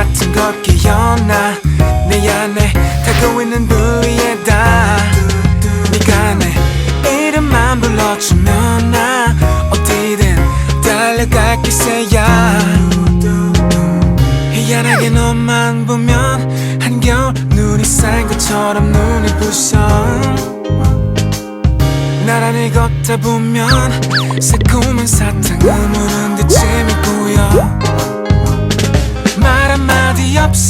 같은 걸 기억나? 내 안에 타고 있는 부위에다. 네가 내 이름만 불러주면 나 어디든 달려갈 기세야 희한하게 너만 보면 한겨울 눈이 쌓인 것처럼 눈이 부셔. 나란히 걷다 보면 새콤한 사탕은 무는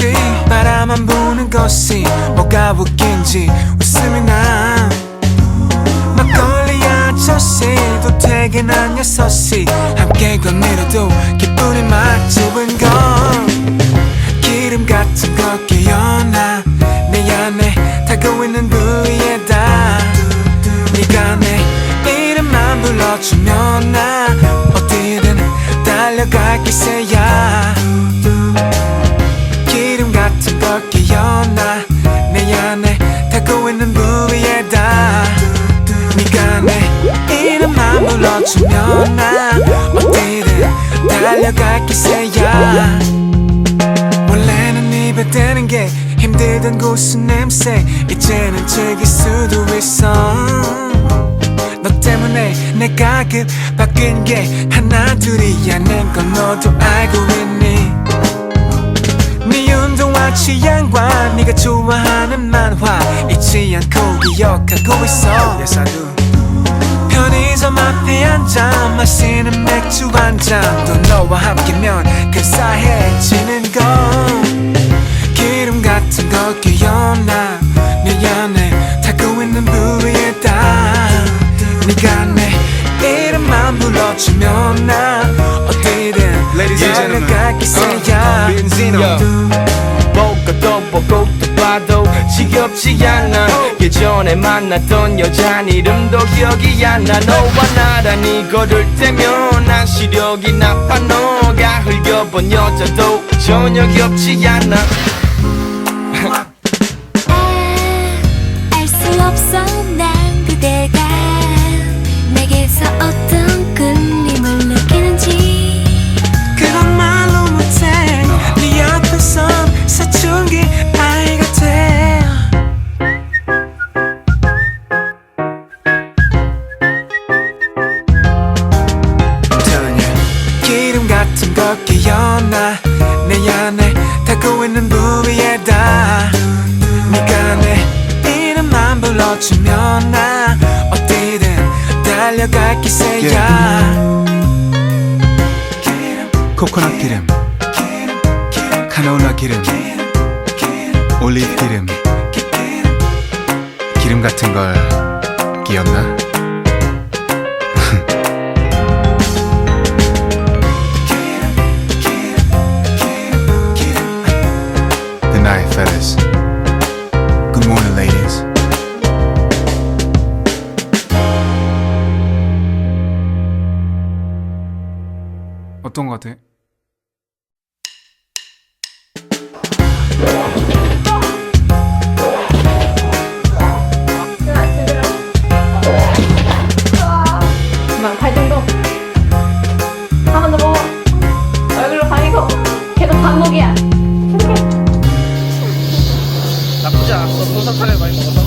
없이 바라만 보는 것이 뭐가 웃긴지 웃음이 나. 막걸리 아저씨 도 퇴근한 여섯시 함께 건네려도 기분이 막 좁은 건 기름 같은 걸 끼얹나. 내 안에 타고 있는 부위에다 네가 내 이름만 불러주면 나 어디든 달려갈 기세야 걸 끼얹나. 내 안에 타고 있는 부위에다. 네가 내 이름만 불러주면 나 어디든 달려갈 기세야 원래는 입에 대는 게 힘들던 고수 냄새. 이제는 즐길 수도 있어. 너 때문에 내가 급 바뀐 게 하나 둘이 아닌 건 너도 알고 취향과 네가 좋아하는 만화. 잊지 않고 기억하고 있어. Yes I do 편의점 앞에 앉아 마시는 맥주 한 잔도 너와 함께면 근사해지는 건 기름 같은 걸 기억나. 네 안에 타고 있는 부위에다. 네가 내 이름만 불러주면 나 어디든 Ladies and gentlemen, uh, Benzino. 보고 또 보고 또 봐도 지겹지 않아. 예전에 만났던 여자 이름도 기억이 안 나. 너와 나란히 걸을 때면 난 시력이 나빠. 너가 흘겨본 여자도 전혀 귀엽지 않아 있는 부위에다 네가 내 이름만 불러주면 나 어디든 달려갈 기세야. 코코넛 기름, 카놀라 기름, 올리브 기름, 기름 같은 걸 끼얹나? 어떤 거 같아? 나쁘지 않았어 소사탕을 많이 먹었어.